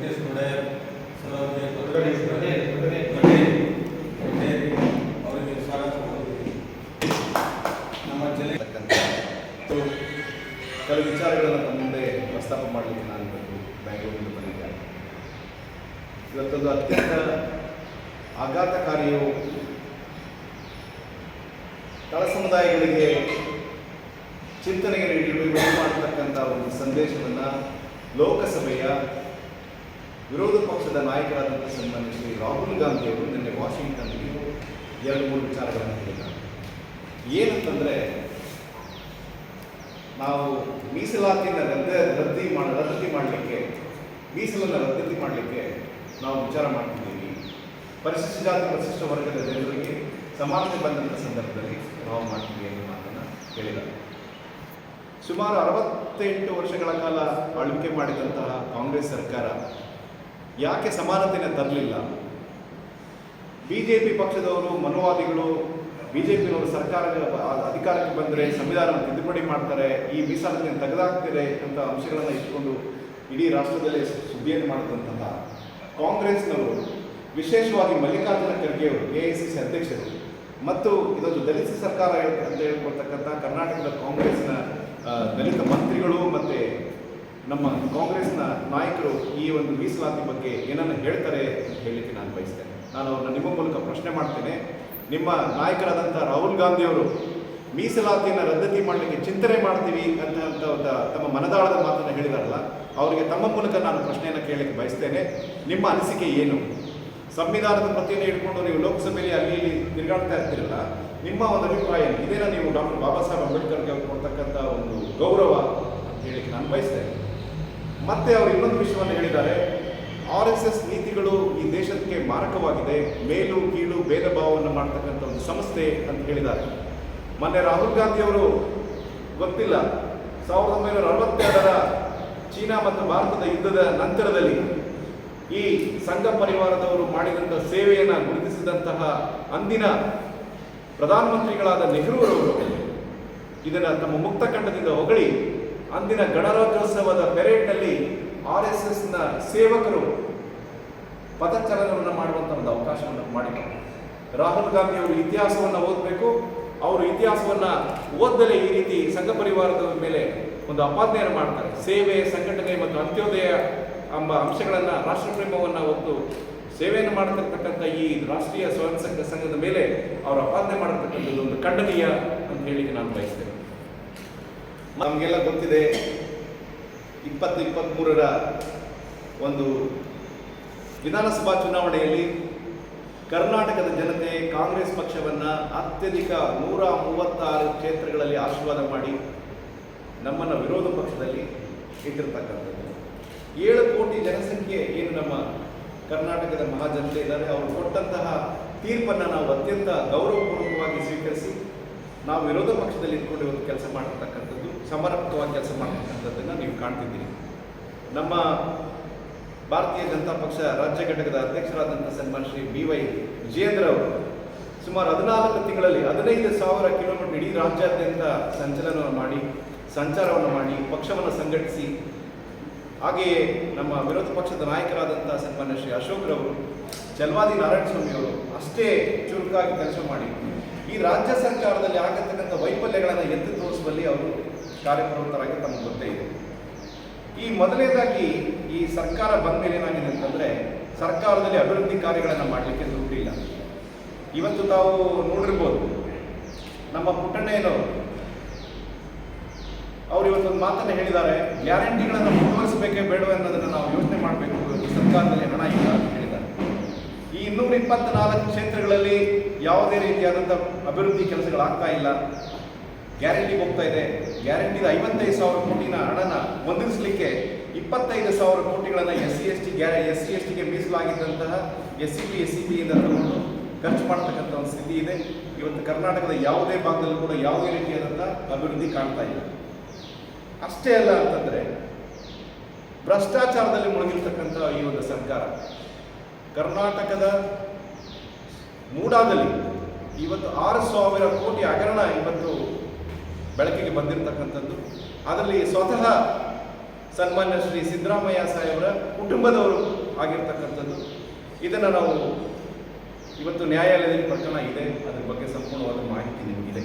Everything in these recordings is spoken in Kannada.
ಸರ್ ಅವರಿಗೆ ಸ್ವಾಗತ ನಮ್ಮ ಜಿಲ್ಲೆ ಕೆಲವು ವಿಚಾರಗಳನ್ನು ನಮ್ಮ ಮುಂದೆ ಪ್ರಸ್ತಾಪ ಮಾಡಲಿಕ್ಕೆ ನಾನು ಇವತ್ತು ಬೆಂಗಳೂರಿನಿಂದ ಬಂದಿದ್ದೇನೆ ಇವತ್ತೊಂದು ಅತ್ಯಂತ ಆಘಾತಕಾರಿಯು ತಳ ಸಮುದಾಯಗಳಿಗೆ ಚಿಂತನೆಗೆ ನೀಡಿ ಮಾಡತಕ್ಕಂಥ ಒಂದು ಸಂದೇಶವನ್ನು ಲೋಕಸಭೆಯ ವಿರೋಧ ಪಕ್ಷದ ಸನ್ಮಾನ್ಯ ಶ್ರೀ ರಾಹುಲ್ ಗಾಂಧಿಯವರು ನಿನ್ನೆ ವಾಷಿಂಗ್ಟನ್ಗೆ ಎರಡು, ಮೂರು ವಿಚಾರಗಳನ್ನು ಹೇಳಿದ್ದಾರೆ. ಏನಂತಂದರೆ, ನಾವು ಮೀಸಲಾತಿನ ರದ್ದ, ರದ್ದಿ ಮಾಡಿ ರದ್ದತಿ ಮಾಡಲಿಕ್ಕೆ ಮೀಸಲನ್ನು ರದ್ದತಿ ಮಾಡಲಿಕ್ಕೆ ನಾವು ವಿಚಾರ ಮಾಡ್ತಿದ್ದೀವಿ. ಪರಿಶಿಷ್ಟ ಜಾತಿ, ಪರಿಶಿಷ್ಟ ವರ್ಗದ ಜನರಿಗೆ ಸಮಾನತೆ ಬಂದಂಥ ಸಂದರ್ಭದಲ್ಲಿ ನಾವು ಮಾಡ್ತೀವಿ ಅನ್ನೋ ಮಾತನ್ನು ಹೇಳಿದ್ದಾರೆ. ಸುಮಾರು ಅರವತ್ತೆಂಟು ವರ್ಷಗಳ ಕಾಲ ಆಳ್ವಿಕೆ ಮಾಡಿದಂತಹ ಕಾಂಗ್ರೆಸ್ ಸರ್ಕಾರ ಯಾಕೆ ಸಮಾನತೆಯನ್ನು ತರಲಿಲ್ಲ? ಬಿ ಜೆ ಪಿ ಪಕ್ಷದವರು, ಮನುವಾದಿಗಳು ಬಿ ಜೆ ಪಿಯವರು ಸರ್ಕಾರ ಅಧಿಕಾರಕ್ಕೆ ಬಂದರೆ ಸಂವಿಧಾನ ತಿದ್ದುಪಡಿ ಮಾಡ್ತಾರೆ, ಈ ಮೀಸಲಾತಿಯನ್ನು ತೆಗೆದಾಕ್ತಾರೆ ಅಂತ ಅಂಶಗಳನ್ನು ಇಟ್ಕೊಂಡು ಇಡೀ ರಾಷ್ಟ್ರದಲ್ಲಿ ಸುದ್ದಿಯನ್ನು ಮಾಡಿದಂತಹ ಕಾಂಗ್ರೆಸ್ನವರು, ವಿಶೇಷವಾಗಿ ಮಲ್ಲಿಕಾರ್ಜುನ ಖರ್ಗೆ ಅವರು ಎ ಐ ಸಿ ಸಿ ಅಧ್ಯಕ್ಷರು, ಮತ್ತು ಇದೊಂದು ದಲಿತ ಸರ್ಕಾರ ಅಂತ ಹೇಳ್ಕೊಳ್ತಕ್ಕಂಥ ಕರ್ನಾಟಕದ ಕಾಂಗ್ರೆಸ್ನ ದಲಿತ ಮಂತ್ರಿಗಳು ಮತ್ತು ನಮ್ಮ ಕಾಂಗ್ರೆಸ್ನ ನಾಯಕರು ಈ ಒಂದು ಮೀಸಲಾತಿ ಬಗ್ಗೆ ಏನನ್ನು ಹೇಳ್ತಾರೆ ಅಂತ ಹೇಳಲಿಕ್ಕೆ ನಾನು ಬಯಸ್ತೇನೆ. ನಾನು ಅವ್ರನ್ನ ನಿಮ್ಮ ಮೂಲಕ ಪ್ರಶ್ನೆ ಮಾಡ್ತೇನೆ. ನಿಮ್ಮ ನಾಯಕರಾದಂಥ ರಾಹುಲ್ ಗಾಂಧಿಯವರು ಮೀಸಲಾತಿಯನ್ನು ರದ್ದತಿ ಮಾಡಲಿಕ್ಕೆ ಚಿಂತನೆ ಮಾಡ್ತೀವಿ ಅಂತ ಒಂದು ತಮ್ಮ ಮನದಾಳದ ಮಾತನ್ನು ಹೇಳಿದಾರಲ್ಲ, ಅವರಿಗೆ ತಮ್ಮ ಮೂಲಕ ನಾನು ಪ್ರಶ್ನೆಯನ್ನು ಕೇಳಲಿಕ್ಕೆ ಬಯಸ್ತೇನೆ. ನಿಮ್ಮ ಅನಿಸಿಕೆ ಏನು? ಸಂವಿಧಾನದ ಪ್ರತಿಯನ್ನು ಇಟ್ಕೊಂಡು ನೀವು ಲೋಕಸಭೆಯಲ್ಲಿ ಅಲ್ಲಿ ಇಲ್ಲಿ ತಿರುಗಾಡ್ತಾ ಇರ್ತೀರಲ್ಲ, ನಿಮ್ಮ ಒಂದು ಅಭಿಪ್ರಾಯ ಇದೇನ ನೀವು ಡಾಕ್ಟರ್ ಬಾಬಾ ಸಾಹೇಬ್ ಅಂಬೇಡ್ಕರ್ಗೆ ಕೊಡ್ತಕ್ಕಂಥ ಒಂದು ಗೌರವ ಅಂತ ಹೇಳಲಿಕ್ಕೆ ನಾನು ಬಯಸ್ತೇನೆ. ಮತ್ತೆ ಅವರು ಇನ್ನೊಂದು ವಿಷಯವನ್ನು ಹೇಳಿದ್ದಾರೆ. ಆರ್ ಎಸ್ ಎಸ್ ನೀತಿಗಳು ಈ ದೇಶಕ್ಕೆ ಮಾರಕವಾಗಿದೆ. ಮೇಲು, ಕೀಳು, ಭೇದ ಭಾವವನ್ನು ಮಾಡ್ತಕ್ಕಂಥ ಒಂದು ಸಂಸ್ಥೆ ಅಂತ ಹೇಳಿದ್ದಾರೆ. ಮೊನ್ನೆ ರಾಹುಲ್ ಗಾಂಧಿ ಅವರು ಗೊತ್ತಿಲ್ಲ, ಸಾವಿರದ ಒಂಬೈನೂರ ಅರವತ್ತೆರಡರ ಚೀನಾ ಮತ್ತು ಭಾರತದ ಯುದ್ಧದ ನಂತರದಲ್ಲಿ ಈ ಸಂಘ ಪರಿವಾರದವರು ಮಾಡಿದಂಥ ಸೇವೆಯನ್ನು ಗುರುತಿಸಿದಂತಹ ಅಂದಿನ ಪ್ರಧಾನಮಂತ್ರಿಗಳಾದ ನೆಹರೂರವರು ಇದನ್ನು ತಮ್ಮ ಮುಕ್ತ ಕಂಠದಿಂದ ಹೊಗಳಿ ಅಂದಿನ ಗಣರಾಜ್ಯೋತ್ಸವದ ಪೆರೇಡ್ನಲ್ಲಿ ಆರ್ ಎಸ್ ಎಸ್ನ ಸೇವಕರು ಪದಚಲನವನ್ನು ಮಾಡುವಂಥ ಒಂದು ಅವಕಾಶವನ್ನು ಮಾಡಿದ್ದಾರೆ. ರಾಹುಲ್ ಗಾಂಧಿ ಅವರು ಇತಿಹಾಸವನ್ನು ಓದಬೇಕು. ಅವರು ಇತಿಹಾಸವನ್ನು ಓದ್ದಲೇ ಈ ರೀತಿ ಸಂಘ ಪರಿವಾರದ ಮೇಲೆ ಒಂದು ಅಪಾದನೆಯನ್ನು ಮಾಡ್ತಾರೆ. ಸೇವೆ, ಸಂಘಟನೆ ಮತ್ತು ಅಂತ್ಯೋದಯ ಎಂಬ ಅಂಶಗಳನ್ನು ರಾಷ್ಟ್ರಪ್ರೇಮವನ್ನು ಒಂದು ಸೇವೆಯನ್ನು ಮಾಡತಕ್ಕಂಥ ಈ ರಾಷ್ಟ್ರೀಯ ಸ್ವಯಂ ಸಂಘ ಸಂಘದ ಮೇಲೆ ಅವರು ಅಪಾದನೆ ಮಾಡತಕ್ಕಂಥದ್ದು ಒಂದು ಖಂಡನೀಯ ಅಂತ ಹೇಳಿ ನಾನು ಬಯಸ್ತೇನೆ. ನಮಗೆಲ್ಲ ಗೊತ್ತಿದೆ ಇಪ್ಪತ್ತು ಇಪ್ಪತ್ತ್ಮೂರರ ಒಂದು ವಿಧಾನಸಭಾ ಚುನಾವಣೆಯಲ್ಲಿ ಕರ್ನಾಟಕದ ಜನತೆ ಕಾಂಗ್ರೆಸ್ ಪಕ್ಷವನ್ನು ಅತ್ಯಧಿಕ ನೂರ ಮೂವತ್ತಾರು ಕ್ಷೇತ್ರಗಳಲ್ಲಿ ಆಶೀರ್ವಾದ ಮಾಡಿ ನಮ್ಮನ್ನು ವಿರೋಧ ಪಕ್ಷದಲ್ಲಿ ಇಟ್ಟಿರ್ತಕ್ಕಂಥದ್ದು. ಏಳು ಕೋಟಿ ಜನಸಂಖ್ಯೆ ಏನು ನಮ್ಮ ಕರ್ನಾಟಕದ ಮಹಾಜನತೆ ಇದ್ದಾರೆ, ಅವರು ಕೊಟ್ಟಂತಹ ತೀರ್ಪನ್ನು ನಾವು ಅತ್ಯಂತ ಗೌರವಪೂರ್ವಕವಾಗಿ ಸ್ವೀಕರಿಸಿ ನಾವು ವಿರೋಧ ಪಕ್ಷದಲ್ಲಿ ಇದ್ಕೊಂಡು ಒಂದು ಕೆಲಸ ಮಾಡಿರ್ತಕ್ಕಂಥದ್ದು ಸಮರ್ಪಕವಾಗಿ ಕೆಲಸ ಮಾಡ್ತಕ್ಕಂಥದ್ದನ್ನು ನೀವು ಕಾಣ್ತಿದ್ದೀರಿ. ನಮ್ಮ ಭಾರತೀಯ ಜನತಾ ಪಕ್ಷ ರಾಜ್ಯ ಘಟಕದ ಅಧ್ಯಕ್ಷರಾದಂಥ ಸನ್ಮಾನ್ ಶ್ರೀ ಬಿ ವೈ ವಿಜಯೇಂದ್ರ ಅವರು ಸುಮಾರು ಹದಿನಾಲ್ಕು ತಿಂಗಳಲ್ಲಿ ಹದಿನೈದು ಸಾವಿರ ಕಿಲೋಮೀಟರ್ ಇಡೀ ರಾಜ್ಯಾದ್ಯಂತ ಸಂಚಲನವನ್ನು ಮಾಡಿ, ಸಂಚಾರವನ್ನು ಮಾಡಿ, ಪಕ್ಷವನ್ನು ಸಂಘಟಿಸಿ, ಹಾಗೆಯೇ ನಮ್ಮ ವಿರೋಧ ಪಕ್ಷದ ನಾಯಕರಾದಂಥ ಸನ್ಮಾನ್ಯ ಶ್ರೀ ಅಶೋಕ್ರವರು ಚಲ್ವಾದಿ ನಾರಾಯಣಸ್ವಾಮಿ ಅವರು ಅಷ್ಟೇ ಚುರುಕಾಗಿ ಕೆಲಸ ಮಾಡಿ. ಈ ರಾಜ್ಯ ಸರ್ಕಾರದಲ್ಲಿ ಆಗತಕ್ಕಂಥ ವೈಫಲ್ಯಗಳನ್ನು ಎತ್ತಿ ತೋರಿಸುವಲ್ಲಿ ಅವರು ಕಾರ್ಯಪ್ರವೃತ್ತರಾಗಿ ತಮಗೆ ಗೊತ್ತೇ ಇದೆ. ಈ ಮೊದಲನೇದಾಗಿ ಈ ಸರ್ಕಾರ ಬಂದ ಮೇಲೆ ಏನಾಗಿದೆ ಅಂತಂದ್ರೆ ಸರ್ಕಾರದಲ್ಲಿ ಅಭಿವೃದ್ಧಿ ಕಾರ್ಯಗಳನ್ನು ಮಾಡಲಿಕ್ಕೆ ದುಡ್ಡಿಲ್ಲ ಇವತ್ತು ತಾವು ನೋಡಿರ್ಬೋದು, ನಮ್ಮ ಪುಟ್ಟಣ್ಣಯ್ಯನವರು ಅವರು ಇವತ್ತೊಂದು ಮಾತನ್ನು ಹೇಳಿದ್ದಾರೆ, ಗ್ಯಾರಂಟಿಗಳನ್ನು ಮುಂದುವರಿಸಬೇಕೇ ಬೇಡವೆ ಅನ್ನೋದನ್ನು ನಾವು ಯೋಚನೆ ಮಾಡಬೇಕು. ಸರ್ಕಾರದಲ್ಲಿ ಹಣ ಇಲ್ಲ. ಇನ್ನೂರ ಇಪ್ಪತ್ನಾಲ್ಕು ಕ್ಷೇತ್ರಗಳಲ್ಲಿ ಯಾವುದೇ ರೀತಿಯಾದಂಥ ಅಭಿವೃದ್ಧಿ ಕೆಲಸಗಳಾಗ್ತಾ ಇಲ್ಲ. ಗ್ಯಾರಂಟಿ ಹೋಗ್ತಾ ಇದೆ. ಗ್ಯಾರಂಟಿದ ಐವತ್ತೈದು ಸಾವಿರ ಕೋಟಿನ ಹಣನ ಹೊಂದಿಸಲಿಕ್ಕೆ ಇಪ್ಪತ್ತೈದು ಸಾವಿರ ಕೋಟಿಗಳನ್ನು ಎಸ್ ಸಿ ಎಸ್ ಟಿ ಗ್ಯಾರ ಎಸ್ ಸಿ ಎಸ್ ಟಿಗೆ ಮೀಸಲಾಗಿದ್ದಂತಹ S C P S C ಪಿಯಿಂದ ತಗೊಂಡು ಖರ್ಚು ಮಾಡ್ತಕ್ಕಂಥ ಒಂದು ಸ್ಥಿತಿ ಇದೆ. ಇವತ್ತು ಕರ್ನಾಟಕದ ಯಾವುದೇ ಭಾಗದಲ್ಲೂ ಕೂಡ ಯಾವುದೇ ರೀತಿಯಾದಂಥ ಅಭಿವೃದ್ಧಿ ಕಾಣ್ತಾ ಇಲ್ಲ. ಅಷ್ಟೇ ಅಲ್ಲ ಅಂತಂದರೆ ಭ್ರಷ್ಟಾಚಾರದಲ್ಲಿ ಮುಳುಗಿರ್ತಕ್ಕಂಥ ಈ ಒಂದು ಸರ್ಕಾರ ಕರ್ನಾಟಕದ ಮೂಡಾದಲ್ಲಿ ಇವತ್ತು ಆರು ಸಾವಿರ ಕೋಟಿ ಹಗರಣ ಇವತ್ತು ಬೆಳಕಿಗೆ ಬಂದಿರತಕ್ಕಂಥದ್ದು. ಅದರಲ್ಲಿ ಸ್ವತಃ ಸನ್ಮಾನ್ಯ ಶ್ರೀ ಸಿದ್ದರಾಮಯ್ಯ ಸಾಹೇಬರ ಕುಟುಂಬದವರು ಆಗಿರ್ತಕ್ಕಂಥದ್ದು. ಇದನ್ನು ನಾವು ಇವತ್ತು ನ್ಯಾಯಾಲಯದಲ್ಲಿ ಪ್ರಕರಣ ಇದೆ. ಅದ್ರ ಬಗ್ಗೆ ಸಂಪೂರ್ಣವಾದ ಮಾಹಿತಿ ನಿಮಗಿದೆ.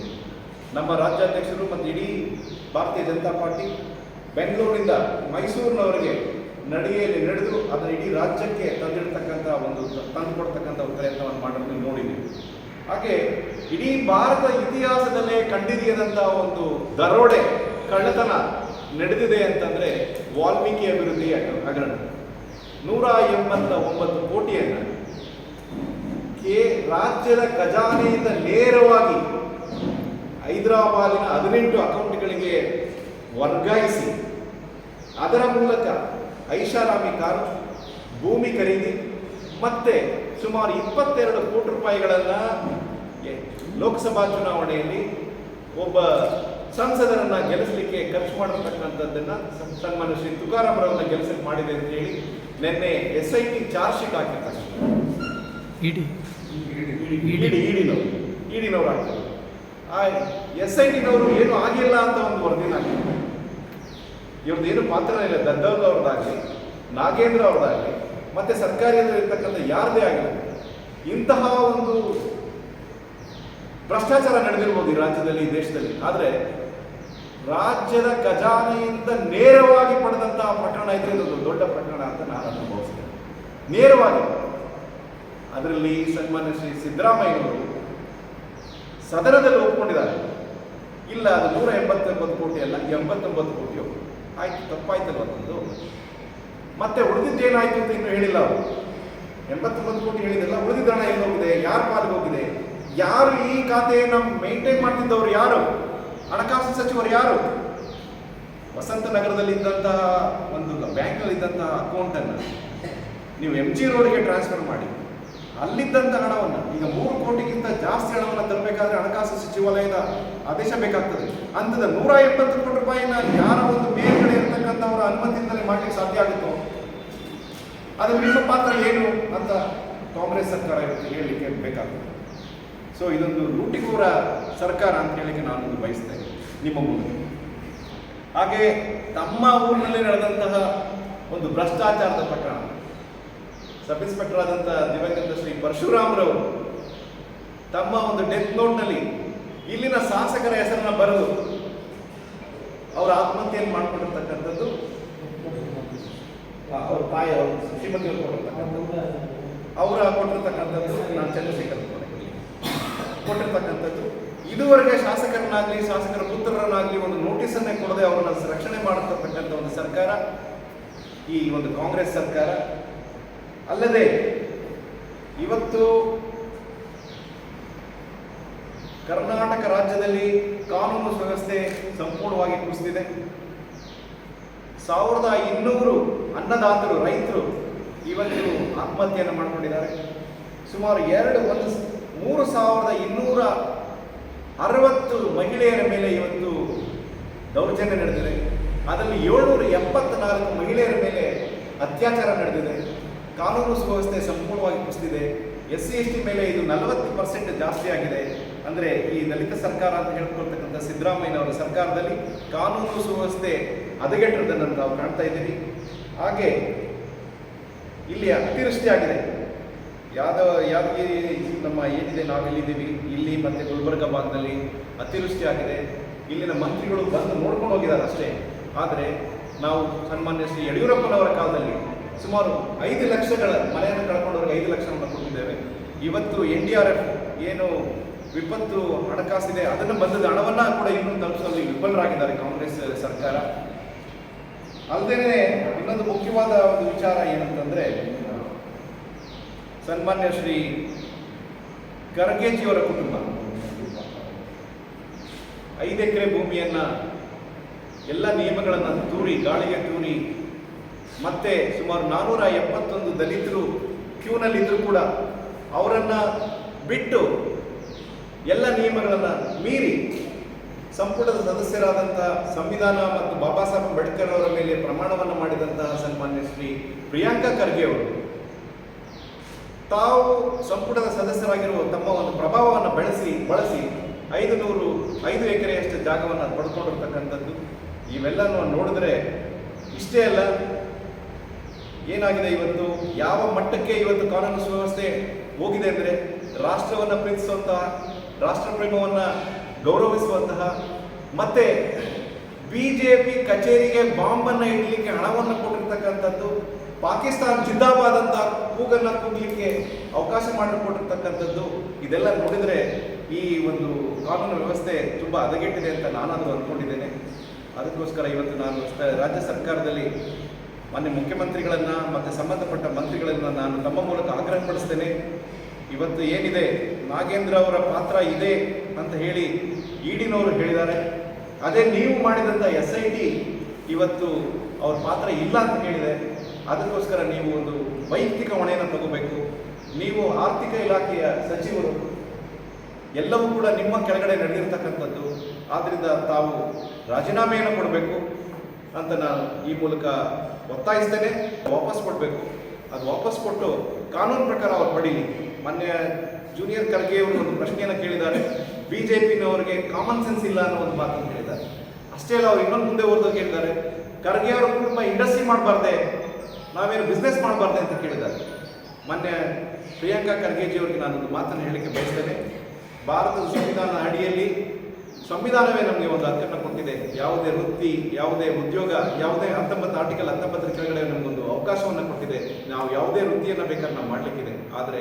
ನಮ್ಮ ರಾಜ್ಯಾಧ್ಯಕ್ಷರು ಮತ್ತು ಇಡೀ ಭಾರತೀಯ ಜನತಾ ಪಾರ್ಟಿ ಬೆಂಗಳೂರಿನಿಂದ ಮೈಸೂರಿನವರೆಗೆ ನಡಿಗೆಯಲ್ಲಿ ನಡೆದು ಅದನ್ನು ಇಡೀ ರಾಜ್ಯಕ್ಕೆ ತಂದಿಡ್ತಕ್ಕಂಥ ಒಂದು ತಂದುಕೊಡ್ತಕ್ಕಂಥ ಒಂದು ಪ್ರಯತ್ನವನ್ನು ಮಾಡೋದನ್ನು ನೋಡಿದ್ದೀವಿ ಹಾಗೆ ಇಡೀ ಭಾರತ ಇತಿಹಾಸದಲ್ಲೇ ಕಂಡಿರಿಯದಂಥ ಒಂದು ದರೋಡೆ, ಕಳ್ಳತನ ನಡೆದಿದೆ ಅಂತಂದರೆ ವಾಲ್ಮೀಕಿ ಅಭಿವೃದ್ಧಿ ಹಗರಣ. ನೂರ ಎಂಬತ್ತ ಒಂಬತ್ತು ಕೋಟಿಯನ್ನು ಕೆ ರಾಜ್ಯದ ಖಜಾನೆಯಿಂದ ನೇರವಾಗಿ ಹೈದರಾಬಾದಿನ ಹದಿನೆಂಟು ಅಕೌಂಟ್ಗಳಿಗೆ ವರ್ಗಾಯಿಸಿ ಅದರ ಮೂಲಕ ಐಷಾರಾಮಿ ಕಾರು ಭೂಮಿ ಖರೀದಿ ಮತ್ತೆ ಸುಮಾರು ಇಪ್ಪತ್ತೆರಡು ಕೋಟಿ ರೂಪಾಯಿಗಳನ್ನು ಲೋಕಸಭಾ ಚುನಾವಣೆಯಲ್ಲಿ ಒಬ್ಬ ಸಂಸದರನ್ನ ಗೆಲ್ಲಿಸಲಿಕ್ಕೆ ಖರ್ಚು ಮಾಡತಕ್ಕಂಥದ್ದನ್ನು ಸನ್ಮಾನ್ಯ ಶ್ರೀ ತುಕಾರಾಮರವನ್ನ ಗೆಲ್ಲಿಸಲಿಕ್ಕೆ ಮಾಡಿದೆ ಅಂತ ಹೇಳಿ ನಿನ್ನೆ S I T charge sheet ಹಾಕಿರ್ತಾರೆ ಇಡಿನವರು ಆಗ್ತಾರೆ ಆ ಎಸ್ ಐ ಟಿನವರು ಏನು ಆಗಿಲ್ಲ ಅಂತ ಒಂದು ವರದಿನ ಹಾಕಿದ್ರು ಇವ್ರದ್ದು ಏನು ಪಾತ್ರ ಇಲ್ಲ. ದದ್ದವ್ರ ಅವ್ರದ್ದಾಗಲಿ, ನಾಗೇಂದ್ರ ಅವ್ರದ್ದಾಗಲಿ, ಮತ್ತೆ ಸರ್ಕಾರಿಯಲ್ಲಿ ಇರ್ತಕ್ಕಂಥ ಯಾರದೇ ಆಗಲಿ, ಇಂತಹ ಒಂದು ಭ್ರಷ್ಟಾಚಾರ ನಡೆದಿರ್ಬೋದು ಈ ರಾಜ್ಯದಲ್ಲಿ, ಈ ದೇಶದಲ್ಲಿ. ಆದರೆ ರಾಜ್ಯದ ಖಜಾನೆಯಿಂದ ನೇರವಾಗಿ ಪಡೆದಂತಹ ಪ್ರಕರಣ ಇದ್ರೆ ಇದೊಂದು ದೊಡ್ಡ ಪ್ರಕರಣ ಅಂತ ನಾನು ಅನುಭವಿಸ್ತೇನೆ. ನೇರವಾಗಿ. ಅದರಲ್ಲಿ ಸನ್ಮಾನ್ಯ ಶ್ರೀ ಸಿದ್ದರಾಮಯ್ಯನವರು ಸದನದಲ್ಲಿ ಒಪ್ಪಿಕೊಂಡಿದ್ದಾರೆ ಇಲ್ಲ, ಅದು ನೂರ ಎಂಬತ್ತೊಂಬತ್ತು ಕೋಟಿ ಅಲ್ಲ, ಎಂಬತ್ತೊಂಬತ್ತು ಕೋಟಿ ಆಯ್ತು ತಪ್ಪಾಯ್ತಲ್ಲ ಒಂದು ಮತ್ತೆ ಉಳಿದಿದ್ದೇನಾಯ್ತು ಅಂತ ಇನ್ನೂ ಹೇಳಿಲ್ಲ ಅವರು. ಎಂಬತ್ತೊಂಬತ್ತು ಕೋಟಿ ಹೇಳಿದಲ್ಲ, ಉಳಿದಿದ್ದ ಹಣ ಎಲ್ಲಿ ಹೋಗಿದೆ ಯಾರ ಪಾಲಿಗೆ ಹೋಗಿದೆ? ಯಾರು ಈ ಖಾತೆಯನ್ನು ಮೇಂಟೈನ್ ಮಾಡ್ತಿದ್ದವರು ಯಾರು? ಹಣಕಾಸು ಸಚಿವರು ಯಾರು? ವಸಂತ ನಗರದಲ್ಲಿ ಇದ್ದಂತಹ ಒಂದು ಬ್ಯಾಂಕಲ್ಲಿ ಇದ್ದಂತಹ ಅಕೌಂಟನ್ನು ನೀವು ಎಂ ಜಿ ರೋಡ್ಗೆ ಟ್ರಾನ್ಸ್ಫರ್ ಮಾಡಿ. ಅಲ್ಲಿದ್ದಂಥ ಹಣವನ್ನು, ಈಗ ಮೂರು ಕೋಟಿಗಿಂತ ಜಾಸ್ತಿ ಹಣವನ್ನು ತರಬೇಕಾದ್ರೆ ಹಣಕಾಸು ಸಚಿವಾಲಯದ ಆದೇಶ ಬೇಕಾಗ್ತದೆ. ಅಂತದ ನೂರ ಎಪ್ಪತ್ತು ಕೋಟಿ ರೂಪಾಯಿನ ಯಾರ ಒಂದು ಮೇಲ್ಗಡೆ ಇರತಕ್ಕಂಥವರ ಅನುಮತಿಯಿಂದಲೇ ಮಾಡ್ಲಿಕ್ಕೆ ಸಾಧ್ಯ ಆಗುತ್ತೋ? ಅದು ನಿಮ್ಮ ಪಾತ್ರ ಏನು ಅಂತ ಕಾಂಗ್ರೆಸ್ ಸರ್ಕಾರ ಇವತ್ತು ಹೇಳಲಿಕ್ಕೆ ಬೇಕಾಗ್ತದೆ. ಸೊ ಇದೊಂದು ಲೂಟಿಗೂರ ಸರ್ಕಾರ ಅಂತ ಕೇಳಲಿಕ್ಕೆ ನಾನು ಒಂದು ಬಯಸ್ತೇನೆ ನಿಮ್ಮ ಮುಂದೆ ಹಾಗೆ ತಮ್ಮ ಊರಿನಲ್ಲಿ ನಡೆದಂತಹ ಒಂದು ಭ್ರಷ್ಟಾಚಾರದ ಪ್ರಕರಣ. ಸಬ್ ಇನ್ಸ್ಪೆಕ್ಟರ್ ಆದಂಥ ದಿವಂಗತ ಶ್ರೀ ಪರಶುರಾಮ್ರವರು ತಮ್ಮ ಒಂದು ಡೆತ್ ನೋಟ್ನಲ್ಲಿ ಇಲ್ಲಿನ ಶಾಸಕರ ಹೆಸರನ್ನ ಬರೆದು ಅವರ ಆತ್ಮಹತ್ಯೆಯನ್ನು ಮಾಡಿಕೊಂಡಿರ್ತಕ್ಕಂಥದ್ದು ಅವ್ರ ತಾಯಿ, ಅವರು ಶ್ರೀಮತಿ ಅವರು ಕೊಟ್ಟಿರ್ತಕ್ಕಂಥದ್ದು. ಅವರ ನಾನು ಚಂದ್ರಶೇಖರ್. ಕೊಟ್ಟಿರ್ತಕ್ಕಂಥದ್ದು. ಇದುವರೆಗೆ ಶಾಸಕರನ್ನಾಗಲಿ, ಶಾಸಕರ ಪುತ್ರರನ್ನಾಗಲಿ ಒಂದು ನೋಟಿಸನ್ನೇ ಕೊಡದೆ ಅವರನ್ನು ರಕ್ಷಣೆ ಮಾಡತಕ್ಕಂಥ ಒಂದು ಸರ್ಕಾರ, ಈ ಒಂದು ಕಾಂಗ್ರೆಸ್ ಸರ್ಕಾರ. ಅಲ್ಲದೆ, ಇವತ್ತು ಕರ್ನಾಟಕ ರಾಜ್ಯದಲ್ಲಿ ಕಾನೂನು ವ್ಯವಸ್ಥೆ ಸಂಪೂರ್ಣವಾಗಿ ಕುಸಿದಿದೆ. ಸಾವಿರದ ಇನ್ನೂರು ಅನ್ನದಾತರು, ರೈತರು ಇವತ್ತು ಆತ್ಮಹತ್ಯೆಯನ್ನು ಮಾಡಿಕೊಂಡಿದ್ದಾರೆ. ಸುಮಾರು ಎರಡು, ಒಂದು, ಮೂರು ಸಾವಿರದ ಇನ್ನೂರ ಅರವತ್ತು ಮಹಿಳೆಯರ ಮೇಲೆ ಇವತ್ತು ದೌರ್ಜನ್ಯ ನಡೆದಿದೆ. ಅದರಲ್ಲಿ ಏಳ್ನೂರ ಎಪ್ಪತ್ನಾಲ್ಕು ಮಹಿಳೆಯರ ಮೇಲೆ ಅತ್ಯಾಚಾರ ನಡೆದಿದೆ. ಕಾನೂನು ಸುವ್ಯವಸ್ಥೆ ಸಂಪೂರ್ಣವಾಗಿ ಕುಸಿದಿದೆ. ಎಸ್ ಸಿ ಎಸ್ ಟಿ ಮೇಲೆ ಇದು ನಲವತ್ತು ಪರ್ಸೆಂಟ್ ಜಾಸ್ತಿ ಆಗಿದೆ ಅಂದರೆ ಈ ದಲಿತ ಸರ್ಕಾರ ಅಂತ ಹೇಳ್ಕೊಳ್ತಕ್ಕಂಥ ಸಿದ್ದರಾಮಯ್ಯನವರ ಸರ್ಕಾರದಲ್ಲಿ ಕಾನೂನು ಸುವ್ಯವಸ್ಥೆ ಹದಗೆಟ್ಟಿರೋದನ್ನು ನಾವು ಕಾಣ್ತಾ ಇದ್ದೀವಿ. ಹಾಗೆ ಇಲ್ಲಿ ಅತಿವೃಷ್ಟಿ ಆಗಿದೆ. ಯಾವ ನಮ್ಮ ಏನಿದೆ, ನಾವೆಲ್ಲಿದ್ದೀವಿ. ಇಲ್ಲಿ ಮತ್ತೆ ಗುಲ್ಬರ್ಗ ಭಾಗದಲ್ಲಿ ಅತಿವೃಷ್ಟಿ ಆಗಿದೆ. ಇಲ್ಲಿನ ಮಂತ್ರಿಗಳು ಬಂದು ನೋಡ್ಕೊಂಡು ಹೋಗಿದ್ದಾರೆ ಅಷ್ಟೇ. ಆದರೆ ನಾವು ಸನ್ಮಾನ್ಯ ಶ್ರೀ ಯಡಿಯೂರಪ್ಪನವರ ಕಾಲದಲ್ಲಿ ಸುಮಾರು ಐದು ಲಕ್ಷಗಳ ಮನೆಯನ್ನು ಕಳ್ಕೊಂಡವ್ರಿಗೆ ಐದು ಲಕ್ಷವನ್ನು ಕೊಟ್ಟಿದ್ದೇವೆ. ಇವತ್ತು ಎನ್ ಡಿ ಆರ್ ಎಫ್ ಏನು ವಿಪತ್ತು ಹಣಕಾಸಿದೆ, ಅದನ್ನು ಬಂದದ ಹಣವನ್ನ ಕೂಡ ಇನ್ನೂ ತಲುಪಿಸಲು ವಿಫಲರಾಗಿದ್ದಾರೆ ಕಾಂಗ್ರೆಸ್ ಸರ್ಕಾರ. ಅಲ್ಲದೇನೆ ಇನ್ನೊಂದು ಮುಖ್ಯವಾದ ಒಂದು ವಿಚಾರ ಏನಂತಂದ್ರೆ, ಸನ್ಮಾನ್ಯ ಶ್ರೀ ಖರ್ಗೆಜಿಯವರ ಕುಟುಂಬ. ಐದು ಎಕರೆ ಭೂಮಿಯನ್ನ ಎಲ್ಲ ನಿಯಮಗಳನ್ನು ತೂರಿ, ಗಾಳಿಗೆ ತೂರಿ, ಮತ್ತೆ ಸುಮಾರು ನಾನೂರ ಎಪ್ಪತ್ತೊಂದು ದಲಿತರು ಕ್ಯೂನಲ್ಲಿದ್ದರೂ ಕೂಡ ಅವರನ್ನ ಬಿಟ್ಟು ಎಲ್ಲ ನಿಯಮಗಳನ್ನು ಮೀರಿ ಸಂಪುಟದ ಸದಸ್ಯರಾದಂಥ ಸಂವಿಧಾನ ಮತ್ತು ಬಾಬಾ ಸಾಹೇಬ್ ಅಂಬೇಡ್ಕರ್ ಅವರ ಮೇಲೆ ಪ್ರಮಾಣವನ್ನು ಮಾಡಿದಂತಹ ಸನ್ಮಾನ್ಯ ಶ್ರೀ ಪ್ರಿಯಾಂಕಾ ಖರ್ಗೆ ಅವರು, ತಾವು ಸಂಪುಟದ ಸದಸ್ಯರಾಗಿರುವ ತಮ್ಮ ಒಂದು ಪ್ರಭಾವವನ್ನು ಬೆಳೆಸಿ, ಬಳಸಿ ಐದು ನೂರು ಐದು ಎಕರೆಯಷ್ಟು ಜಾಗವನ್ನು ಪಡ್ಕೊಂಡಿರ್ತಕ್ಕಂಥದ್ದು. ಇವೆಲ್ಲನೂ ನೋಡಿದ್ರೆ ಇಷ್ಟೇ ಅಲ್ಲ. ಏನಾಗಿದೆ ಇವತ್ತು? ಯಾವ ಮಟ್ಟಕ್ಕೆ ಇವತ್ತು ಕಾನೂನು ಸುವ್ಯವಸ್ಥೆ ಹೋಗಿದೆ ಅಂದರೆ ರಾಷ್ಟ್ರವನ್ನು ಪ್ರೀತಿಸುವಂತಹ ರಾಷ್ಟ್ರ ಪ್ರೇಮವನ್ನು ಗೌರವಿಸುವಂತಹ ಮತ್ತೆ ಬಿ ಜೆ ಪಿ ಕಚೇರಿಗೆ ಬಾಂಬನ್ನು ಇಡಲಿಕ್ಕೆ ಹಣವನ್ನು ಕೊಟ್ಟಿರ್ತಕ್ಕಂಥದ್ದು, ಪಾಕಿಸ್ತಾನ ಜಿಂದಾಬಾದ್ ಕೂಗನ್ನು ಕೂಗಲಿಕ್ಕೆ ಅವಕಾಶ ಮಾಡಿಕೊಟ್ಟಿರ್ತಕ್ಕಂಥದ್ದು, ಇದೆಲ್ಲ ನೋಡಿದರೆ ಈ ಒಂದು ಕಾನೂನು ವ್ಯವಸ್ಥೆ ತುಂಬ ಹದಗೆಟ್ಟಿದೆ ಅಂತ ನಾನಾದರೂ ಅಂದ್ಕೊಂಡಿದ್ದೇನೆ. ಅದಕ್ಕೋಸ್ಕರ ಇವತ್ತು ನಾನು ರಾಜ್ಯ ಸರ್ಕಾರದಲ್ಲಿ ಮಾನ್ಯ ಮುಖ್ಯಮಂತ್ರಿಗಳನ್ನು ಮತ್ತು ಸಂಬಂಧಪಟ್ಟ ಮಂತ್ರಿಗಳನ್ನು ನಾನು ತಮ್ಮ ಮೂಲಕ ಆಗ್ರಹಪಡಿಸ್ತೇನೆ. ಇವತ್ತು ಏನಿದೆ? ನಾಗೇಂದ್ರ ಅವರ ಪಾತ್ರ ಇದೆ ಅಂತ ಹೇಳಿ ಈಡಿನವರು ಹೇಳಿದ್ದಾರೆ. ಅದೇ ನೀವು ಮಾಡಿದಂಥ ಎಸ್ ಐ ಟಿ ಇವತ್ತು ಅವ್ರ ಪಾತ್ರ ಇಲ್ಲ ಅಂತ ಹೇಳಿದೆ. ಅದಕ್ಕೋಸ್ಕರ ನೀವು ಒಂದು ವೈಯಕ್ತಿಕ ಹೊಣೆಯನ್ನು ತಗೋಬೇಕು. ನೀವು ಆರ್ಥಿಕ ಇಲಾಖೆಯ ಸಚಿವರು. ಎಲ್ಲವೂ ಕೂಡ ನಿಮ್ಮ ಕೆಳಗಡೆ ನಡೆದಿರ್ತಕ್ಕಂಥದ್ದು. ಆದ್ದರಿಂದ ತಾವು ರಾಜೀನಾಮೆಯನ್ನು ಕೊಡಬೇಕು ಅಂತ ನಾನು ಈ ಮೂಲಕ ಒತ್ತಾಯಿಸ್ತೇನೆ. ವಾಪಸ್ ಕೊಡಬೇಕು. ಅದು ವಾಪಸ್ ಕೊಟ್ಟು ಕಾನೂನು ಪ್ರಕಾರ ಅವ್ರು ಪಡೀಲಿ. ಮೊನ್ನೆ ಜೂನಿಯರ್ ಖರ್ಗೆ ಒಂದು ಪ್ರಶ್ನೆಯನ್ನು ಕೇಳಿದ್ದಾರೆ. ಬಿ ಜೆ ಪಿನವರಿಗೆ ಕಾಮನ್ ಸೆನ್ಸ್ ಇಲ್ಲ ಅನ್ನೋ ಒಂದು ಮಾತನ್ನು ಕೇಳಿದ್ದಾರೆ ಅಷ್ಟೇ ಅಲ್ಲ, ಅವ್ರು ಇನ್ನೊಂದು ಮುಂದೆ ಓದೋ ಕೇಳಿದ್ದಾರೆ. ಖರ್ಗೆ ಅವರ ಕುಟುಂಬ ಇಂಡಸ್ಟ್ರಿ ಮಾಡಬಾರ್ದೆ, ನಾವೇನು ಬಿಸ್ನೆಸ್ ಮಾಡಬಾರ್ದೆ ಅಂತ ಕೇಳಿದ್ದಾರೆ. ಮೊನ್ನೆ ಪ್ರಿಯಾಂಕಾ ಖರ್ಗೆಜಿ ಅವರಿಗೆ ನಾನೊಂದು ಮಾತನ್ನು ಹೇಳಲಿಕ್ಕೆ ಬಯಸ್ತೇನೆ. ಭಾರತದ ಸಂವಿಧಾನ ಅಡಿಯಲ್ಲಿ ಸಂವಿಧಾನವೇ ನಮಗೆ ಒಂದು ಹಕ್ಕನ್ನು ಕೊಟ್ಟಿದೆ. ಯಾವುದೇ ವೃತ್ತಿ, ಯಾವುದೇ ಉದ್ಯೋಗ, ಯಾವುದೇ ಹತ್ತೊಂಬತ್ತು ಆರ್ಟಿಕಲ್ ಹತ್ತೊಂಬತ್ತರ ಕೆಳಗಡೆ ನಮಗೊಂದು ಅವಕಾಶವನ್ನು ಕೊಟ್ಟಿದೆ. ನಾವು ಯಾವುದೇ ವೃತ್ತಿಯನ್ನು ಬೇಕಾದ್ರೆ ನಾವು ಮಾಡಲಿಕ್ಕಿದೆ. ಆದರೆ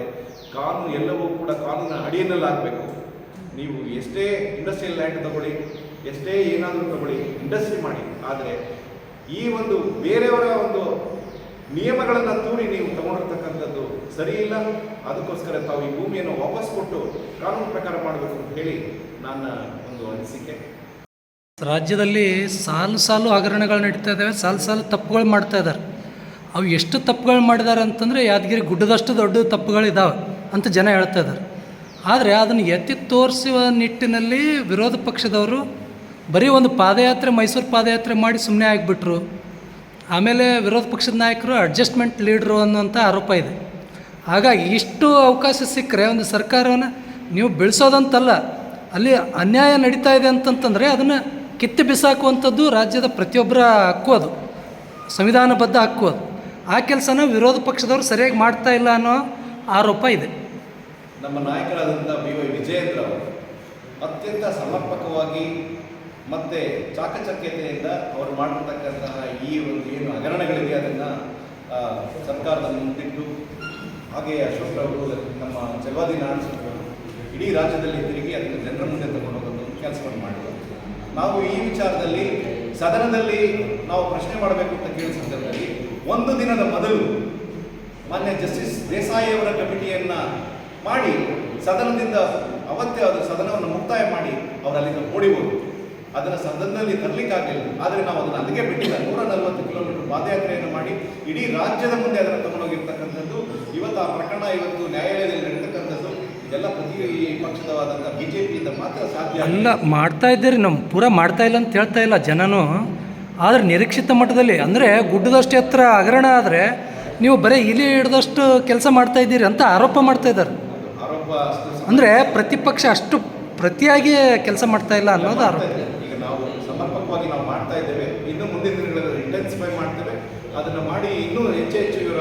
ಕಾನೂನು ಎಲ್ಲವೂ ಕೂಡ ಕಾನೂನಿನ ಅಡಿಯಲ್ಲಾಗಬೇಕು ನೀವು ಎಷ್ಟೇ ಇಂಡಸ್ಟ್ರಿಯಲ್ ಲ್ಯಾಂಡ್ ತಗೊಳ್ಳಿ, ಎಷ್ಟೇ ಏನಾದರೂ ತಗೊಳ್ಳಿ ಇಂಡಸ್ಟ್ರಿ ಮಾಡಿ. ಆದರೆ ಈ ಒಂದು ಬೇರೆಯವರ ಒಂದು ನಿಯಮಗಳನ್ನು ತೂರಿ ನೀವು ತಗೊಂಡಿರ್ತಕ್ಕಂಥದ್ದು ಸರಿ ಇಲ್ಲ. ಅದಕ್ಕೋಸ್ಕರ ತಾವು ಈ ಭೂಮಿಯನ್ನು ವಾಪಸ್ ಕೊಟ್ಟು ಕಾನೂನು ಪ್ರಕಾರ ಮಾಡಬೇಕು ಅಂತ ಹೇಳಿ ನನ್ನ ಒಂದು ಅನಿಸಿಕೆ. ರಾಜ್ಯದಲ್ಲಿ ಸಾಲು ಸಾಲು ಹಗರಣಗಳು ನಡೀತಾ ಇದ್ದಾವೆ. ಸಾಲು ಸಾಲು ತಪ್ಪುಗಳು ಮಾಡ್ತಾ ಇದ್ದಾರೆ. ಅವು ಎಷ್ಟು ತಪ್ಪುಗಳು ಮಾಡಿದ್ದಾರೆ ಅಂತಂದರೆ ಯಾದಗಿರಿ ಗುಡ್ಡದಷ್ಟು ದೊಡ್ಡ ತಪ್ಪುಗಳಿದ್ದಾವೆ ಅಂತ ಜನ ಹೇಳ್ತಾ ಇದ್ದಾರೆ ಆದರೆ ಅದನ್ನು ಎತ್ತಿ ತೋರಿಸುವ ನಿಟ್ಟಿನಲ್ಲಿ ವಿರೋಧ ಪಕ್ಷದವರು ಬರೀ ಒಂದು ಪಾದಯಾತ್ರೆ, ಮೈಸೂರು ಪಾದಯಾತ್ರೆ ಮಾಡಿ ಸುಮ್ಮನೆ ಆಗಿಬಿಟ್ರು. ಆಮೇಲೆ ವಿರೋಧ ಪಕ್ಷದ ನಾಯಕರು ಅಡ್ಜಸ್ಟ್ಮೆಂಟ್ ಲೀಡ್ರು ಅನ್ನುವಂಥ ಆರೋಪ ಇದೆ. ಹಾಗಾಗಿ ಇಷ್ಟು ಅವಕಾಶ ಸಿಕ್ಕರೆ ಒಂದು ಸರ್ಕಾರವನ್ನು ನೀವು ಬೆಳೆಸೋದಂತಲ್ಲ, ಅಲ್ಲಿ ಅನ್ಯಾಯ ನಡೀತಾ ಇದೆ ಅಂತಂತಂದರೆ ಅದನ್ನು ಕಿತ್ತು ಬಿಸಾಕುವಂಥದ್ದು ರಾಜ್ಯದ ಪ್ರತಿಯೊಬ್ಬರ ಹಕ್ಕು ಅದು, ಸಂವಿಧಾನಬದ್ಧ ಹಕ್ಕು ಅದು. ಆ ಕೆಲಸನ ವಿರೋಧ ಪಕ್ಷದವರು ಸರಿಯಾಗಿ ಮಾಡ್ತಾ ಇಲ್ಲ ಅನ್ನೋ ಆರೋಪ ಇದೆ. ನಮ್ಮ ನಾಯಕರಾದಂಥ ಬಿ ವೈ ವಿಜಯೇಂದ್ರ ಅವರು ಅತ್ಯಂತ ಸಮರ್ಪಕವಾಗಿ ಮತ್ತೆ ಚಾಕಚಕ್ಯತೆಯಿಂದ ಅವರು ಮಾಡಿರ್ತಕ್ಕಂತಹ ಈ ಒಂದು ಏನು ಹಗರಣಗಳಿದೆ ಅದನ್ನು ಸರ್ಕಾರದ ಮುಂದಿಟ್ಟು ಹಾಗೆ ಅಶೋಕ್ ಅವರು ನಮ್ಮ ಜಗವಾದಿ ನಾರಾಯಣ ಇಡೀ ರಾಜ್ಯದಲ್ಲಿ ತಿರುಗಿ ಅದನ್ನು ಜನರ ಮುಂದೆ ತಗೊಂಡು ಹೋಗೋದು ಕೆಲಸವನ್ನು ಮಾಡಿದರು. ನಾವು ಈ ವಿಚಾರದಲ್ಲಿ ಸದನದಲ್ಲಿ ನಾವು ಪ್ರಶ್ನೆ ಮಾಡಬೇಕು ಅಂತ ಕೇಳಿದ ಸಂದರ್ಭದಲ್ಲಿ ಒಂದು ದಿನದ ಮೊದಲು ಮಾನ್ಯ ಜಸ್ಟಿಸ್ ದೇಸಾಯಿ ಅವರ ಕಮಿಟಿಯನ್ನ ಮಾಡಿ ಸದನದಿಂದ ಅವತ್ತೇ ಅದು ಸದನವನ್ನು ಮುಕ್ತಾಯ ಮಾಡಿ ಅವರಲ್ಲಿಂದ ಓಡಿಬಹುದು ಓಡಿಬೋದು ಅದನ್ನು ಸದನದಲ್ಲಿ ತರಲಿಕ್ಕಾಗಲಿಲ್ಲ. ಆದರೆ ನಾವು ಅದನ್ನು ಅದಕ್ಕೆ ಬಿಟ್ಟಿಲ್ಲ. ನೂರ ನಲವತ್ತು ಕಿಲೋಮೀಟರ್ ಪಾದಯಾತ್ರೆಯನ್ನು ಮಾಡಿ ಇಡೀ ರಾಜ್ಯದ ಮುಂದೆ ಅದನ್ನು ತಗೊಂಡೋಗಿರ್ತಕ್ಕಂಥದ್ದು ಇವತ್ತು ಆ ಪ್ರಕರಣ ಇವತ್ತು ನ್ಯಾಯಾಲಯದಲ್ಲಿ ನಡೀತಕ್ಕಂಥದ್ದು ಇದೆಲ್ಲ ಪ್ರತಿ ಪಕ್ಷದವಾದಂಥ ಬಿಜೆಪಿಯಿಂದ ಮಾತ್ರ ಸಾಧ್ಯ ಅಲ್ಲ ಮಾಡ್ತಾ ಇದ್ದೀರಿ ನಮ್ಮ ಪೂರ ಮಾಡ್ತಾ ಇಲ್ಲ ಅಂತ ಹೇಳ್ತಾ ಇಲ್ಲ ಜನನು. ಆದರೆ ನಿರೀಕ್ಷಿತ ಮಟ್ಟದಲ್ಲಿ, ಅಂದರೆ ಗುಡ್ಡದಷ್ಟು ಎತ್ತರ ಹಗರಣ ಆದರೆ ನೀವು ಬರೀ ಇಲಿ ಹಿಡ್ದಷ್ಟು ಕೆಲಸ ಮಾಡ್ತಾ ಇದ್ದೀರಿ ಅಂತ ಆರೋಪ ಮಾಡ್ತಾ ಇದ್ದಾರೆ. ಅಂದರೆ ಪ್ರತಿಪಕ್ಷ ಅಷ್ಟು ಪ್ರತಿಯಾಗಿ ಕೆಲಸ ಮಾಡ್ತಾ ಇಲ್ಲ ಅನ್ನೋದು ಆರೋಪ. ಈಗ ನಾವು ಸಮರ್ಪಕವಾಗಿ ನಾವು ಮಾಡ್ತಾ ಇದ್ದೇವೆ. ಇನ್ನು ಮುಂದಿನ ದಿನಗಳಲ್ಲಿ ಇಂಟೆನ್ಸಿಫೈ ಮಾಡ್ತೇವೆ. ಅದನ್ನು ಮಾಡಿ ಇನ್ನೂ ಹೆಚ್ಚು ಹೆಚ್ಚು ಇವರು